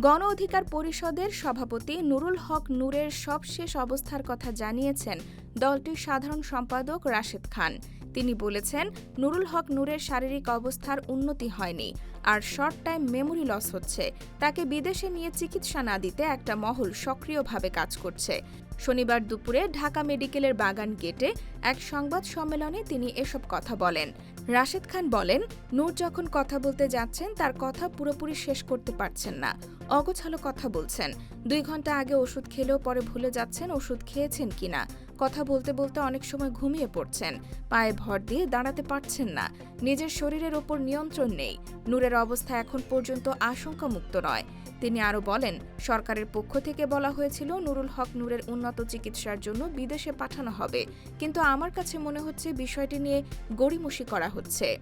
গণ অধিকার পরিষদের সভাপতি নুরুল হক নূরের সবশেষ অবস্থার কথা জানিয়েছেন দলটির সাধারণ সম্পাদক রাশেদ খান। তিনি বলেছেন, নুরুল হক নূরের শারীরিক অবস্থার উন্নতি হয়নি, আর শর্ট টাইম মেমোরি লস হচ্ছে। তাকে বিদেশে নিয়ে চিকিৎসা না দিতে একটা মহল সক্রিয়ভাবে কাজ করছে। শনিবার দুপুরে ঢাকা মেডিকেলের বাগান গেটে এক সংবাদ সম্মেলনে তিনি এসব কথা বলেন। রাশেদ খান বলেন, নূর যখন কথা বলতে যাচ্ছেন, তার কথা পুরোপুরি শেষ করতে পারছেন না। অগোছালো কথা বলছেন। দুই ঘণ্টা আগে ওষুধ খেলেও পরে ভুলে যাচ্ছেন ওষুধ খেয়েছেন কিনা। কথা বলতে বলতে অনেক সময় ঘুমিয়ে পড়ছেন। পায়ে ভর দিয়ে দাঁড়াতে পারছেন না। নিজের শরীরের ওপর নিয়ন্ত্রণ নেই। নূরের অবস্থা এখন পর্যন্ত আশঙ্কামুক্ত নয়। তিনি আরও বলেন, সরকারের পক্ষ থেকে বলা হয়েছিল, নুরুল হক নূরের উন্নত চিকিৎসার জন্য বিদেশে পাঠানো হবে। কিন্তু আমার কাছে মনে হচ্ছে বিষয়টি নিয়ে গড়িমসি করা হচ্ছে।